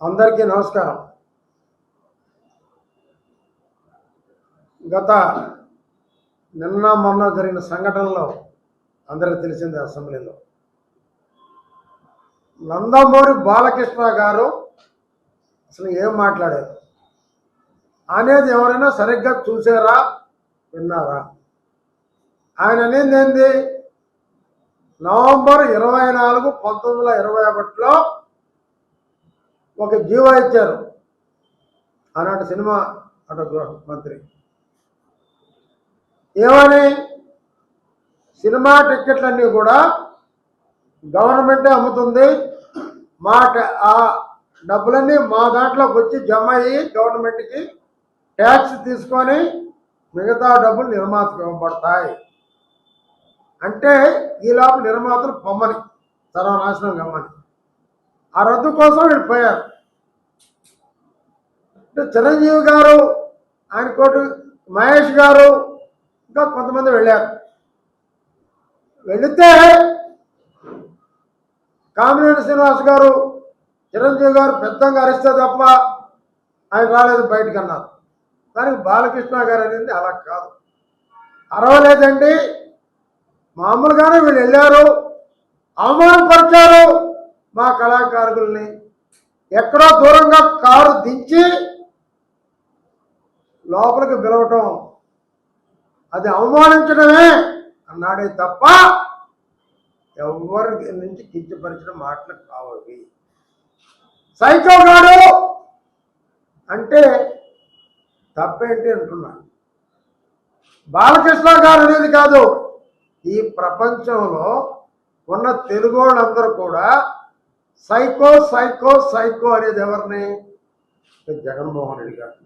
అందరికీ నమస్కారం. గత నిన్న మొన్న జరిగిన సంఘటనలో అందరికీ తెలిసింది అసెంబ్లీలో. నందమూరి బాలకృష్ణ గారు అసలు ఏం మాట్లాడారు? అనేది ఎవరైనా సరిగ్గా చూసారా? విన్నారా? ఆయన అనేది ఏంది? నవంబర్ ఇరవై నాలుగు పంతొమ్మిది వందల ఇరవై ఒకటిలో ఒక జీవో ఇచ్చారు. ఆనాటి సినిమా అటు మంత్రి. ఏమని? సినిమా టిక్కెట్లన్నీ కూడా గవర్నమెంటే అమ్ముతుంది. మా ఆ డబ్బులన్నీ మా దాంట్లోకి వచ్చి జమ అయ్యి గవర్నమెంట్కి ట్యాక్స్ తీసుకొని మిగతా డబ్బులు నిర్మాతకు ఇవ్వబడతాయి. అంటే ఈ లోపల నిర్మాతలు పొమ్మని సర్వనాశనం గమ్మని ఆ రద్దు కోసం వీళ్ళు పోయారు. అంటే చిరంజీవి గారు ఆయన కోటి మహేష్ గారు ఇంకా కొంతమంది వెళ్ళారు. వెళితే కామినేని శ్రీనివాస్ గారు చిరంజీవి గారు పెద్దంగా అరిస్తే తప్ప ఆయన రాలేదు బయటకు అన్నారు దానికి బాలకృష్ణ గారు అనేది అలా కాదు. అరవలేదండి. మామూలుగానే వీళ్ళు వెళ్ళారు. అవమానపరిచారు మా కళాకారుల్ని. ఎక్కడో దూరంగా కారు దించి లోపలికి పిలవటం. అది అవమానించడమే అన్నాడే తప్ప ఎవరి నుంచి కించపరిచిన మాటలు కావాలి సైకో గాడు అంటే తప్పేంటి అంటున్నాను బాలకృష్ణ గారు అనేది కాదు ఈ ప్రపంచంలో ఉన్న తెలుగు వాళ్ళందరూ కూడా సైకో సైకో సైకో అనేది ఎవరిని? జగన్మోహన్ రెడ్డి గారు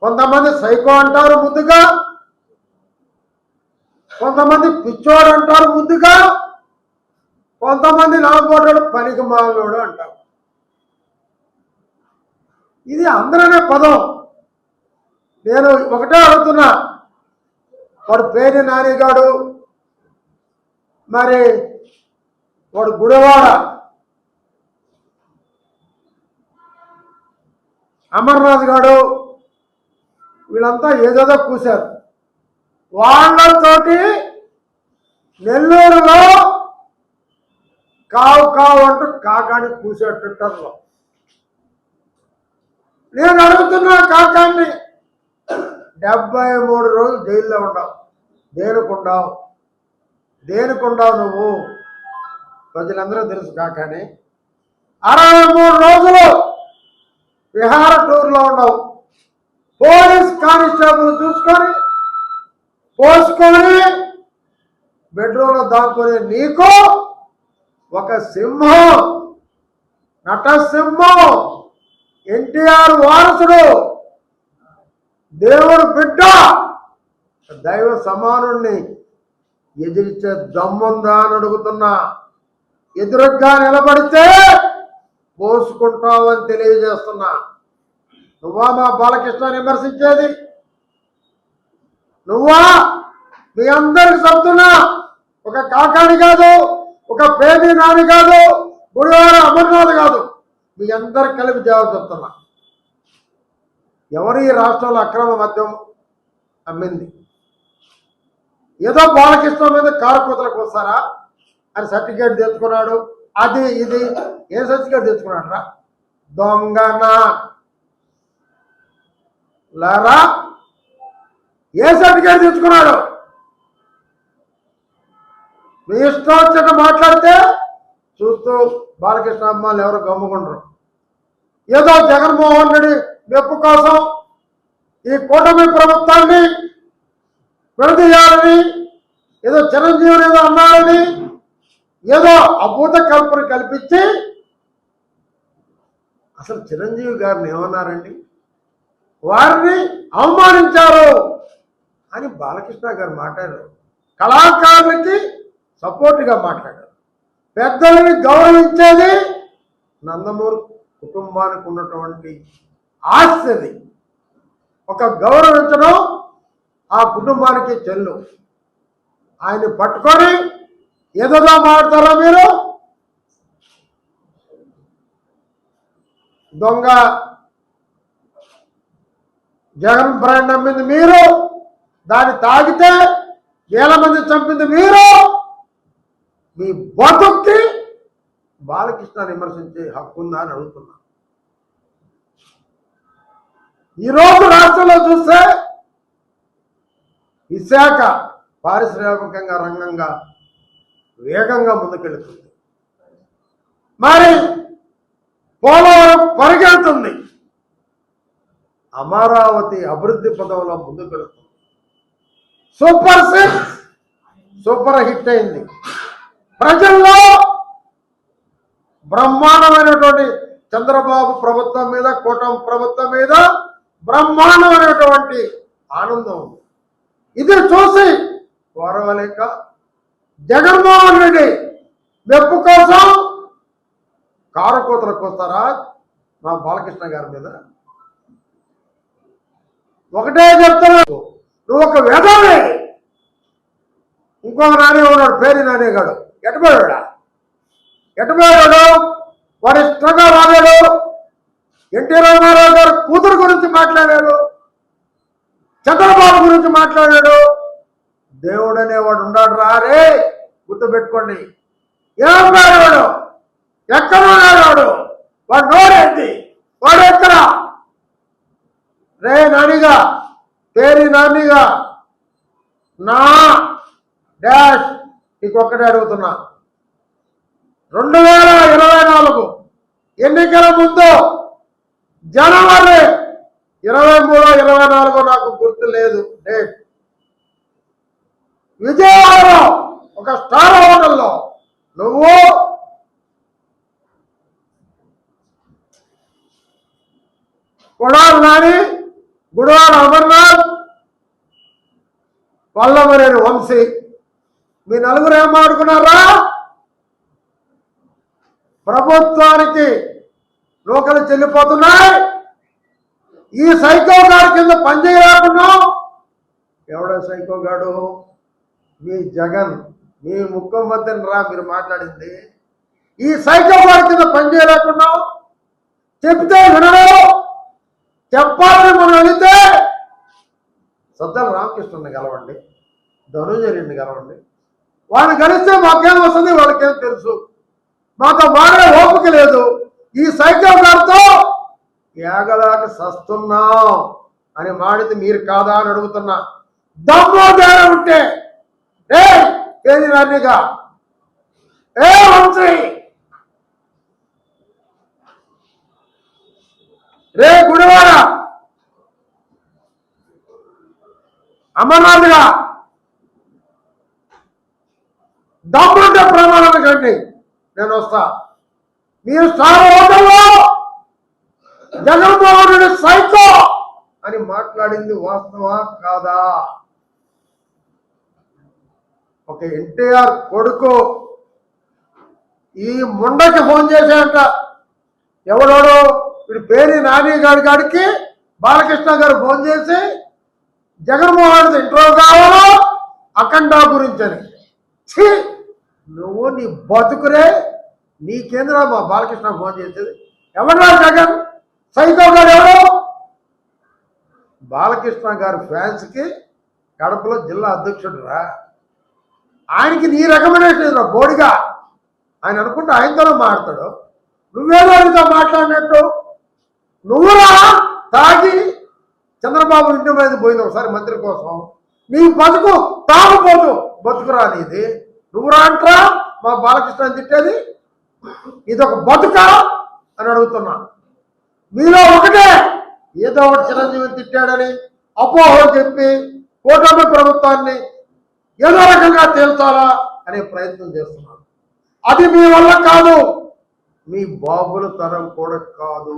కొంతమంది సైకో అంటారు ముందుగా. కొంతమంది పిచ్చోడు అంటారు ముందుగా. కొంతమంది నాగోడు పనికి మాలోడు అంటారు. ఇది అందరనే పదం. నేను ఒకటే అడుగుతున్నా. వాడు పేరు నానిగాడు. మరి వాడు గుడివాడ. అమర్నాథ్ గాడు. వీళ్ళంతా ఏదేదో కూశారు వాళ్ళతోటి నెల్లూరులో కావు కావు అంటూ కాకాని కూసాడు నేను అడుగుతున్నా కాకాన్ని డెబ్బై మూడు రోజులు జైల్లో ఉండవు. దేనికుండావు? దేనికుండావు నువ్వు? ప్రజలందరూ తెలుసు కాకాని. అరవై మూడు రోజులు విహార టూర్లో ఉండవు పోలీస్ కానిస్టేబుల్ చూసుకొని పోసుకొని బెడ్రూమ్లో దాక్కునే నీకు ఒక సింహం నటసింహం ఎన్టీఆర్ వారసుడు దేవుడు బిడ్డ దైవ సమానుణ్ణి ఎదిరించే దమ్ముందా అని అడుగుతున్నా. ఎదురుగ్గా నిలబడితే పోసుకుంటావని తెలియజేస్తున్నా. నువ్వా మా బాలకృష్ణ విమర్శించేది? నువ్వా? మీ అందరికి చెప్తున్నా? ఒక కాకాని కాదు ఒక పేది నాని కాదు గుడివార అమర్నాథ్ కాదు. మీ అందరు కలిపి జవాబు చెప్తున్నా. ఎవరు ఈ రాష్ట్రంలో అక్రమ మద్యం అమ్మింది? ఏదో బాలకృష్ణ మీద కారకూతలకు వస్తారా అని సర్టిఫికేట్ తెచ్చుకున్నాడు. అది ఇది ఏ సర్టిఫికేట్ తెచ్చుకున్నాడు రా దొంగనా? లారా ఏ సర్టిఫికేట్ తెచ్చుకున్నాడు మీ ఇష్టం వచ్చిన మాట్లాడితే చూస్తూ బాలకృష్ణ అమ్మాయిలు ఎవరు గమ్ముకుంటారు. ఏదో జగన్మోహన్ రెడ్డి మెప్పు కోసం ఈ కూటమి ప్రభుత్వాన్ని విడదీయాలని ఏదో చిరంజీవులు ఏదో అన్నారని ఏదో అభూత కల్పన కల్పించి అసలు చిరంజీవి గారిని ఏమన్నారండి? వారిని అవమానించారు అని బాలకృష్ణ గారు మాట్లాడారు. కళాకారులకి సపోర్ట్గా మాట్లాడారు. పెద్దలని గౌరవించేది నందమూరి కుటుంబానికి ఉన్నటువంటి ఆస్తి ఒక గౌరవించడం ఆ కుటుంబానికి చెల్లు. ఆయన పట్టుకొని ఏదోదో మాడతారా మీరు? దొంగ జగన్ బ్రాండ్ నమ్మింది మీరు. దాన్ని తాగితే వేల మంది చంపింది మీరు. మీ బతుక్కి బాలకృష్ణ విమర్శించే హక్కు ఉందా అని అడుగుతున్నా. ఈరోజు రాష్ట్రంలో చూస్తే విశాఖ పారిశ్రామికంగా రంగంగా వేగంగా ముందుకెళ్తుంది. మరి పోలవరం పరిగెడుతుంది అమరావతి అభివృద్ధి పదంలో పెడుతుంది సూపర్ సిక్స్ సూపర్ హిట్ అయింది. ప్రజల్లో బ్రహ్మాండమైనటువంటి చంద్రబాబు ప్రభుత్వం మీద కూటమి ప్రభుత్వం మీద బ్రహ్మాండమైనటువంటి ఆనందం ఉంది. ఇది చూసి గౌరవలేక జగన్మోహన్ రెడ్డి మెప్పు కోసం కారు కూతలకు వస్తారా మా బాలకృష్ణ గారి మీద ఒకటే చెప్తున్నావు నువ్వు ఒక వేదవే. ఇంకొక నానే ఉన్నాడు పేరు నానే నానేగాడు. ఎటుపోయాడా? ఎటుపోయాడు? వాడు ఇష్టంగా రాలేడు. ఎన్టీ రామారావు గారు కూతురు గురించి మాట్లాడాడు. చంద్రబాబు గురించి మాట్లాడాడు. దేవుడు అనేవాడు ఉన్నాడు రారే గుర్తుపెట్టుకోండి. ఏం వాడు ఎక్కడ ఉన్నాడు వాడు వాడు నోరేంటి? వాడు ఎక్కడ రే నానిగా తేరి నానిగా. నా డాష్ నీకొక్కటే అడుగుతున్నా. రెండు వేల ఇరవై నాలుగు ఎన్నికల ముందు జనవరి ఇరవై మూడో ఇరవై నాలుగు నాకు గుర్తు లేదు. డేట్ విజయవాడలో ఒక స్టార్ హోటల్లో నువ్వు కొడాలి నాని. గుడివాడ అమర్నాథ్ వల్లమరేని వంశీ. మీ నలుగురు ఏం మాడుకున్నారా ప్రభుత్వానికి లోకలు చెల్లిపోతున్నాయి. ఈ సైకో గారి కింద పనిచేయకుండా ఎవడో సైకో గాడు? మీ జగన్. మీ ముఖ్యమంత్రిని రా మీరు మాట్లాడింది. ఈ సైకో గారి కింద పనిచేయలేకుండా చెప్తే వినడు చెప్పాలని మనం సద్దాల రామకృష్ణుని కలవండి ధనుంజయుడిని కలవండి. వాడిని కలిస్తే మాకేం వస్తుంది? వాళ్ళకేం తెలుసు. మాతో మాడే ఓపిక లేదు. ఈ సైకిల్ గారితో ఏగలాక సస్తున్నాం అని మాడితే మీరు కాదా అని అడుగుతున్నా. దమ్ము ధైర్యం ఉంటే ఏ తేది రానిగా ఏ మంత్రి? రే గుడివాడ! అమర్నాథ్గా దమ్ముంటే ప్రమాణం కండి నేను వస్తా. మీరు స్టార్ జగన్మోహన్ రెడ్డి సైకో అని మాట్లాడింది వాస్తవా కాదా? ఒక ఎన్టీఆర్ కొడుకు ఈ ముండకి ఫోన్ చేశాడంట. ఎవడోడు? వీడు పేరు నాని గారి గారికి బాలకృష్ణ గారు ఫోన్ చేసి జగన్మోహన్ రెడ్డి ఇంట్రో కావాలో? అఖండ గురించి అని ఛీ! నువ్వు నీ బతుకురే నీ కేంద్ర మా బాలకృష్ణ ఫోన్ చేసేది. ఎవడరా జగన్? సైతం గారు ఎవరు? బాలకృష్ణ గారి ఫ్యాన్స్కి కడపలో జిల్లా అధ్యక్షుడు రా ఆయనకి నీ రికమెండేషన్ రా బోడిగా. ఆయన అనుకుంటే ఆయనతోనే మాట్లాడు నువ్వేదో ఆయనతో మాట్లాడినట్టు. నువ్వురా తాగి చంద్రబాబు ఇంటి మీద పోయింది ఒకసారి మంత్రి కోసం. నీ బతుకు తాగుపోతు బతుకురా నీది. నువ్వు రాంట్రా మా బాలకృష్ణ తిట్టేది. ఇది ఒక బతుక అని అడుగుతున్నా. మీలో ఒకటే ఏదో ఒకటి చిరంజీవి తిట్టాడని అపోహలు చెప్పి కూటమి ప్రభుత్వాన్ని ఏదో రకంగా తేల్చాలా అనే ప్రయత్నం చేస్తున్నాను అది మీ వల్ల కాదు. మీ బాబుల తరం కూడా కాదు.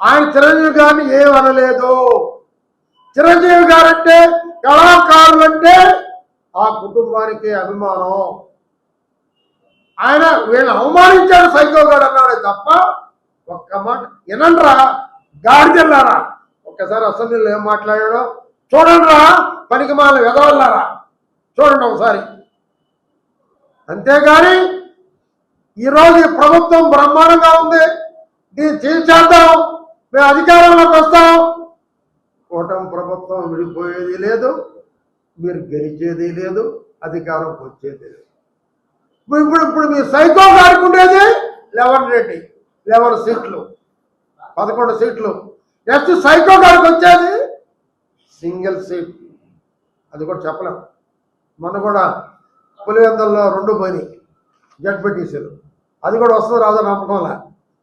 ఆయన చిరంజీవి గారిని ఏమనలేదు చిరంజీవి గారంటే కళాకారులు అంటే ఆ కుటుంబానికి అభిమానం. ఆయన వీళ్ళు అవమానించాడు సైకో గారు అన్నాడే తప్ప ఒక్క మాట వినండ్రా గాడిదెళ్ళారా ఒక్కసారి అసెంబ్లీలో ఏం మాట్లాడాడో చూడండిరా పనికి మాల వెదవల్లారా చూడండి ఒకసారి. అంతేగాని ఈరోజు ఈ ప్రభుత్వం బ్రహ్మాండంగా ఉంది. దీన్ని చేద్దాం మేము అధికారంలోకి వస్తాం. కూటమి ప్రభుత్వం విడిపోయేది లేదు. మీరు గెలిచేది లేదు. అధికారంకి వచ్చేది లేదు. ఇప్పుడు ఇప్పుడు మీరు మీ సైకో గారికి ఉండేది లెవెన్ రెడ్డి లెవెన్ సీట్లు పదకొండు సీట్లు. నెక్స్ట్ సైకో గారికి వచ్చేది సింగిల్ సీట్. అది కూడా చెప్పలేం. మొన్న కూడా పులివెందల్లో రెండు పోయినాయి జడ్పీటీసీలు. అది కూడా వస్తుంది రాదో నమ్మకంలా.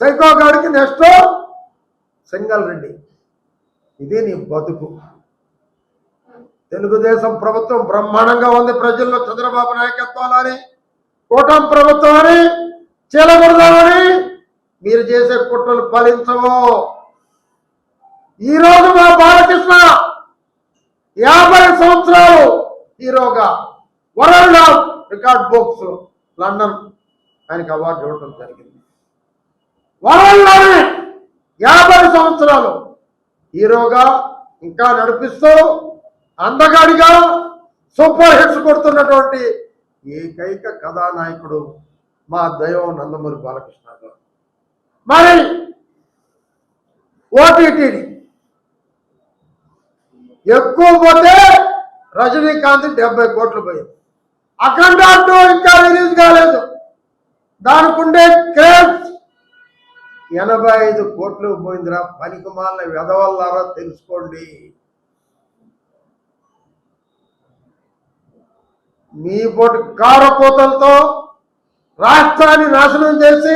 సైకో గారికి నెక్స్ట్ సింగల్ రెడ్డి. ఇదే నీ బతుకు. తెలుగుదేశం ప్రభుత్వం బ్రహ్మాండంగా ఉంది. ప్రజల్లో చంద్రబాబు నాయకత్వాలని కూటమి ప్రభుత్వం అని చీలగొడదామని మీరు చేసే కుట్రలు ఫలించవు. ఈరోజు మా బాలకృష్ణ యాభై సంవత్సరాలు హీరోగా world of record books London ఆయనకు అవార్డు ఇవ్వడం జరిగింది. వరల్డ్లోనే యాభై సంవత్సరాలు. హీరోగా ఇంకా నడిపిస్తూ అందగాడిగా సూపర్ హిట్స్ కొడుతున్నటువంటి ఏకైక కథానాయకుడు మా దైవం నందమూరి బాలకృష్ణ గారు. మరి ఓటీటీని ఎక్కువ పోతే రజనీకాంత్ డెబ్బై కోట్లు పోయింది. అఖండ ఇంకా రిలీజ్ కాలేదు. దానికి ఉండే క్రేజ్ ఎనభై ఐదు కోట్లు పోయిందిరా. పనికిమాలిన వెదవల్లారా తెలుసుకోండి. మీ పోటీ కారపోతలతో రాష్ట్రాన్ని నాశనం చేసి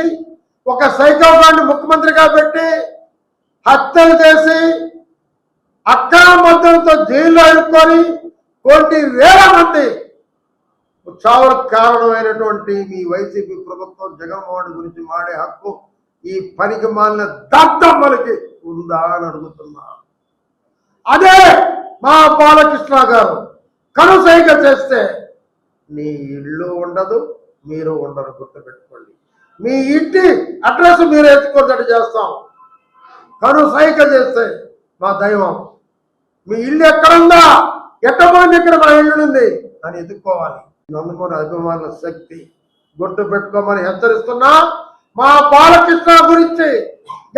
ఒక సైకోగాన్ని ముఖ్యమంత్రిగా పెట్టి హత్యలు చేసి అక్రమబద్ధంతో జైల్లో ఇరుక్కొని కోటి వేల మంది చావులకు కారణమైనటువంటి మీ వైసీపీ ప్రభుత్వం జగన్మోహన్ గురించి మాడే హక్కు ఈ పనికి మాలిన దద్దమ్మలకి ఉందా అని అడుగుతున్నాను అదే మా బాలకృష్ణ గారు కనుసైగ చేస్తే నీ ఇల్లు ఉండదు మీరు ఉండరు గుర్తుపెట్టుకోండి. మీ ఇంటి అడ్రస్ మీరు ఎత్తుకోదట చేస్తాం. కనుసైక చేస్తే మా దైవం. మీ ఇల్లు ఎక్కడుందా? ఎట్టమంది ఇక్కడ మా ఇల్లు ఉంది అని ఎత్తుక్కోవాలి నందమూరి అభిమానుల శక్తి గుర్తు పెట్టుకోమని హెచ్చరిస్తున్నా. మా బాలకృష్ణ గురించి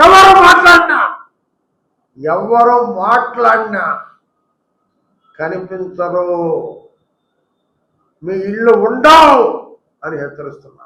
ఎవరు మాట్లాడినా ఎవరు మాట్లాడినా కనిపించరు మీ ఇల్లు ఉండవు అని హెచ్చరిస్తున్నా.